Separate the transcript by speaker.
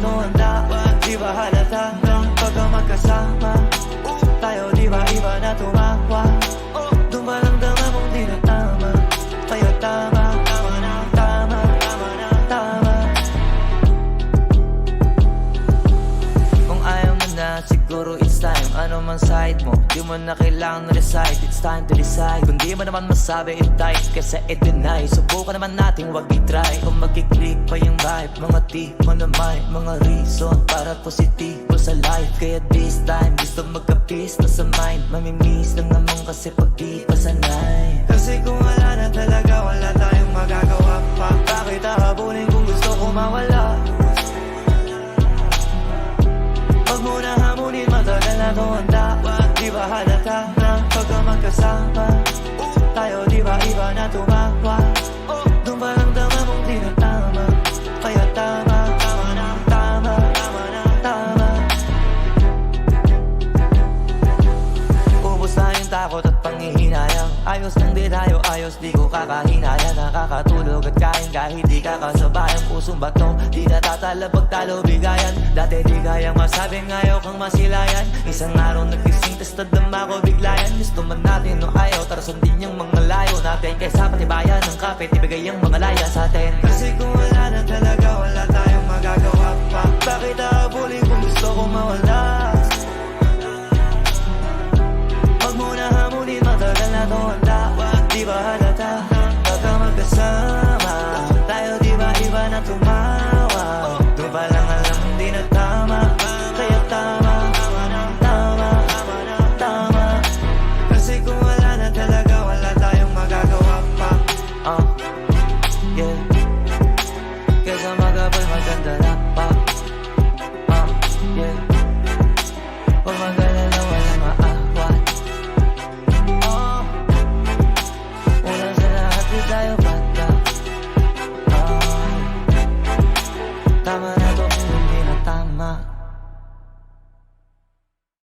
Speaker 1: mo handa Di ba halata Pagka magkasama Tayo di ba iba na tumawa Dumalang dama mong di na tama Tayo tama Tama na Tama Tama na Tama Kung ayaw mo na Siguro it's time. Ano man side mo Di mo na kailangan recite. It's time to decide. Kung di mo naman masabi it tight. Kesa i-deny Subukan naman natin. Wag i kung magkiklik pa yung vibe. Mga tipo na may mga reason Para positibo sa life. Kaya this time, gusto magka-peace na sa mind. Mamimiss lang naman kasi pag di pa sanay. Kasi kung wala na talaga, wala tayong magagawa pa. Bakit hahabulin kung gusto ko mawala? Wag mo na hamunin, matagal na to handa. Di ba halata na pagka magkasama? Tayo di ba iba na tumawa takot at panghihinayang. Ayos lang di ayos di ko kakahinaya Nakakatulog at kain kahit di kakasabayan. Pusong bato, di natatala pag bigayan. Dati di kayang masabing ayaw kang masilayan. Isang araw nagising tas nadama ko biglayan. Gusto man natin o ayaw, tara sundin yung mga layo natin. Kaysa patibayan ng kapit, ibigay ang mga laya sa atin. Kasi kung wala na talaga, wala tayong magagawa pa. Bakit aabulin kung gusto ko mawala? tayo bata oh. Tama